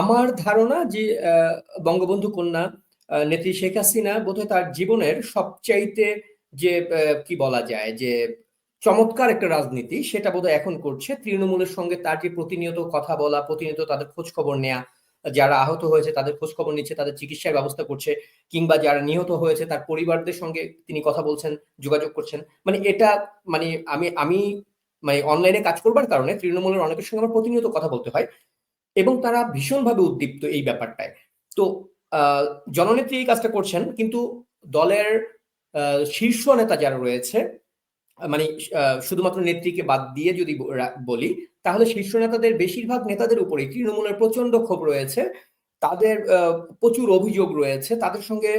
আমার ধারণা যে বঙ্গবন্ধু কন্যা নেত্রী শেখ হাসিনা বোধহয় তার জীবনের সবচাইতে যে কি বলা যায়, যে চমৎকার একটা রাজনীতি সেটা বোধহয় এখন করছে। তৃণমূলের সঙ্গে তার যে প্রতিনিয়ত কথা বলা, প্রতিনিয়ত তাদের খোঁজ খবর নেওয়া যারা আহত হয়েছে তাদের খোঁজ খবর নিচ্ছে, তাদের চিকিৎসার ব্যবস্থা করছে, কিংবা যারা নিহত হয়েছে তার পরিবারদের সঙ্গে তিনি কথা বলছেন, যোগাযোগ করছেন। মানে এটা মানে আমি আমি মানে অনলাইনে কাজ করবার কারণে তৃণমূলের অনেকের সঙ্গে আমার প্রতিনিয়ত কথা বলতে হয়। এবং তারা ভীষণভাবে উদ্দীপ্ত এই ব্যাপারটায়। তো জননেত্রী এই কাজটা করছেন, কিন্তু দলের শীর্ষ নেতা যারা রয়েছে মানে শুধুমাত্র নেত্রীকে বাদ দিয়ে যদি বলি, তাহলে শীর্ষ নেতাদের বেশিরভাগ নেতাদের উপরেই তৃণমূলের প্রচণ্ড ক্ষোভ রয়েছে, তাদের প্রচুর অভিযোগ রয়েছে, তাদের সঙ্গে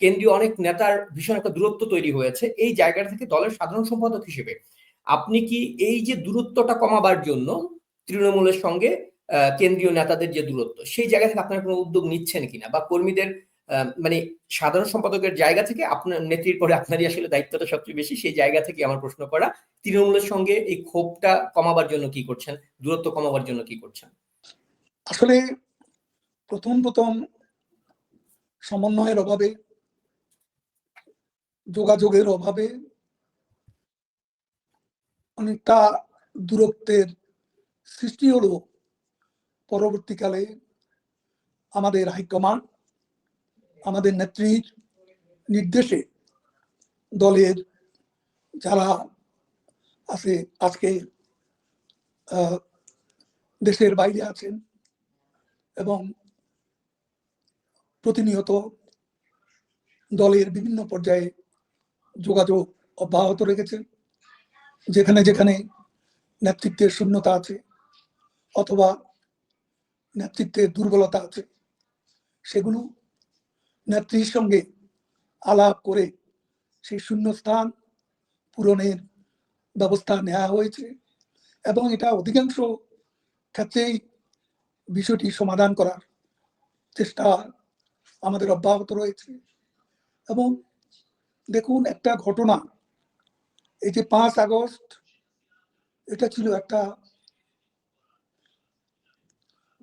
কেন্দ্রীয় অনেক নেতার ভীষণ একটা দূরত্ব তৈরি হয়েছে, এই জায়গা থেকে দলের সাধারণ সম্পাদক হিসেবে। আপনি কি এই যে দূরত্বটা কমাবার জন্য তৃণমূলের সঙ্গে কেন্দ্রীয় নেতাদের যে দূরত্ব, সেই জায়গা থেকে আপনারা কোনো উদ্যোগ নিচ্ছেন কিনা? বা কর্মীদের মানে সাধারণ সম্পাদকের জায়গা থেকে আপনার নেত্রীর পরে আপনারই আসলে দায়িত্বটা সবচেয়ে বেশি, সেই জায়গা থেকে আমার প্রশ্ন করা, তৃণমূলের সঙ্গে এই ক্ষোভটা কমাবার জন্য কি করছেন? দূরত্ব কমাবার জন্য কি করছেন? আসলে প্রথম প্রথম সমন্বয়ের অভাবে, যোগাযোগের অভাবে অনেকটা দূরত্বের সৃষ্টি হলো। পরবর্তীকালে আমাদের হাইকমান্ড, আমাদের নেত্রীর নির্দেশে দলের যারা আছে, আজকে দেশের বাইরে আছেন এবং প্রতিনিয়ত দলের বিভিন্ন পর্যায়ে যোগাযোগ অব্যাহত রেখেছেন যেখানে যেখানে নেতৃত্বের শূন্যতা আছে, অথবা নেতৃত্বের দুর্বলতা আছে, সেগুলো নেত্রীর সঙ্গে আলাপ করে সেই শূন্যস্থান পূরণের ব্যবস্থা নেওয়া হয়েছে এবং এটা অধিকাংশ ক্ষেত্রেই বিষয়টি সমাধান করার চেষ্টা আমাদের অব্যাহত রয়েছে। এবং দেখুন, একটা ঘটনা, এই যে পাঁচ আগস্ট, এটা ছিল একটা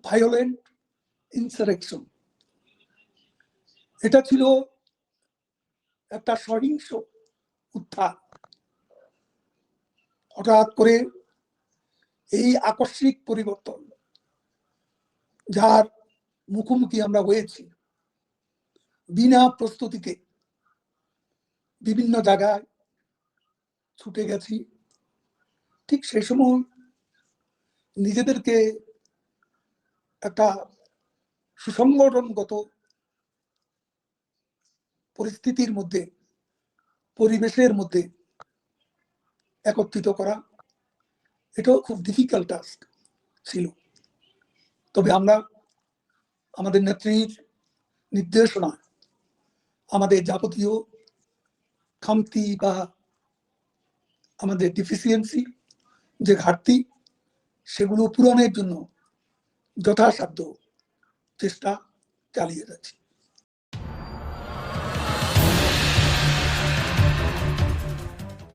ভায়োলেন্ট ইনসারেকশন এটা ছিল একটা সহিংস উত্থান হঠাৎ করে এই আকস্মিক পরিবর্তন যার মুখোমুখি আমরা হয়েছি। বিনা প্রস্তুতিতে বিভিন্ন জায়গায় ছুটে গেছি। ঠিক সে সময় নিজেদেরকে একটা সুসংগঠনগত পরিস্থিতির মধ্যে, পরিবেশের মধ্যে একত্রিত করা, এটাও খুব ডিফিকাল্ট টাস্ক ছিল। তবে আমরা আমাদের নেত্রীর নির্দেশনা, আমাদের যাবতীয় খামতি বা আমাদের ডিফিসিয়েন্সি যে ঘাটতি, সেগুলো পূরণের জন্য যথাসাধ্য চেষ্টা চালিয়ে যাচ্ছি।